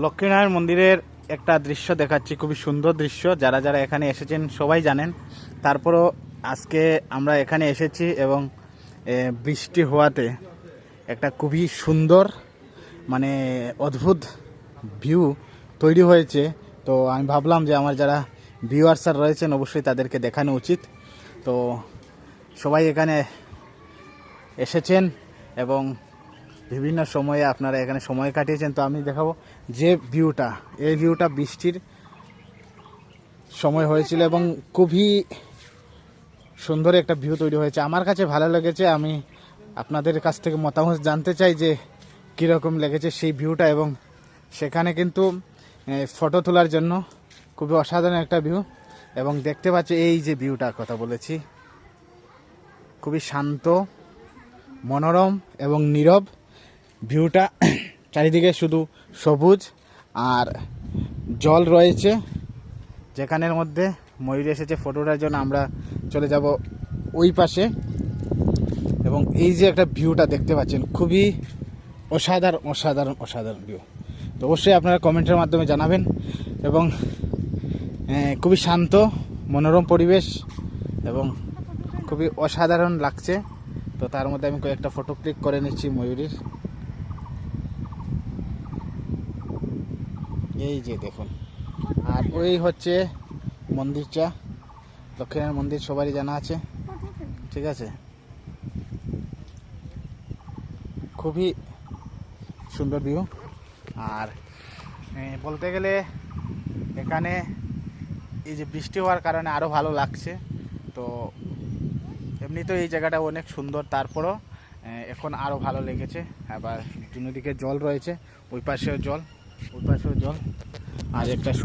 লক্ষ্মীনারায়ণ মন্দিরের একটা দৃশ্য দেখাচ্ছি, খুবই সুন্দর দৃশ্য। যারা যারা এখানে এসেছেন সবাই জানেন। তারপরও আজকে আমরা এখানে এসেছি এবং বৃষ্টি হওয়াতে একটা খুবই সুন্দর মানে অদ্ভুত ভিউ তৈরি হয়েছে। তো আমি ভাবলাম যে আমার যারা ভিউয়ার্সার রয়েছেন অবশ্যই তাদেরকে দেখানো উচিত। তো সবাই এখানে এসেছেন এবং বিভিন্ন সময়ে আপনারা এখানে সময় কাটিয়েছেন, তো আমি দেখাবো যে ভিউটা। এই ভিউটা বৃষ্টির সময় হয়েছিল এবং খুবই সুন্দর একটা ভিউ তৈরি হয়েছে। আমার কাছে ভালো লেগেছে, আমি আপনাদের কাছ থেকে মতামত জানতে চাই যে কীরকম লেগেছে সেই ভিউটা এবং সেখানে কিন্তু ফটো তোলার জন্য খুবই অসাধারণ একটা ভিউ এবং দেখতে পাচ্ছি এই যে ভিউটার কথা বলেছি। খুবই শান্ত, মনোরম এবং নীরব। ভিউটা চারিদিকে শুধু সবুজ আর জল রয়েছে। যেখানের মধ্যে ময়ূর এসেছে ফটোটার জন্য আমরা চলে যাব ওই পাশে। এবং এই যে একটা ভিউটা দেখতে পাচ্ছেন, খুবই অসাধারণ অসাধারণ অসাধারণ ভিউ তো অবশ্যই আপনারা কমেন্টের মাধ্যমে জানাবেন এবং খুবই শান্ত, মনোরম পরিবেশ এবং খুবই অসাধারণ লাগছে। তো তার মধ্যে আমি কয়েকটা ফটো ক্লিক করে নিচ্ছি ময়ূরীর। এই যে দেখুন। আর ওই হচ্ছে মন্দিরটা। দক্ষিণের মন্দির সবারই জানা আছে। ঠিক আছে? খুবই সুন্দর ভিউ আর বলতে গেলে এখানে এই যে বৃষ্টি হওয়ার কারণে আরও ভালো লাগছে। তো এমনি তো এই জায়গাটা অনেক সুন্দর। তারপরও এখন আরও ভালো লেগেছে। আবার দুদিকে জল রয়েছে। ওই পাশেও জল। ওই পাশেও জল। আর একটা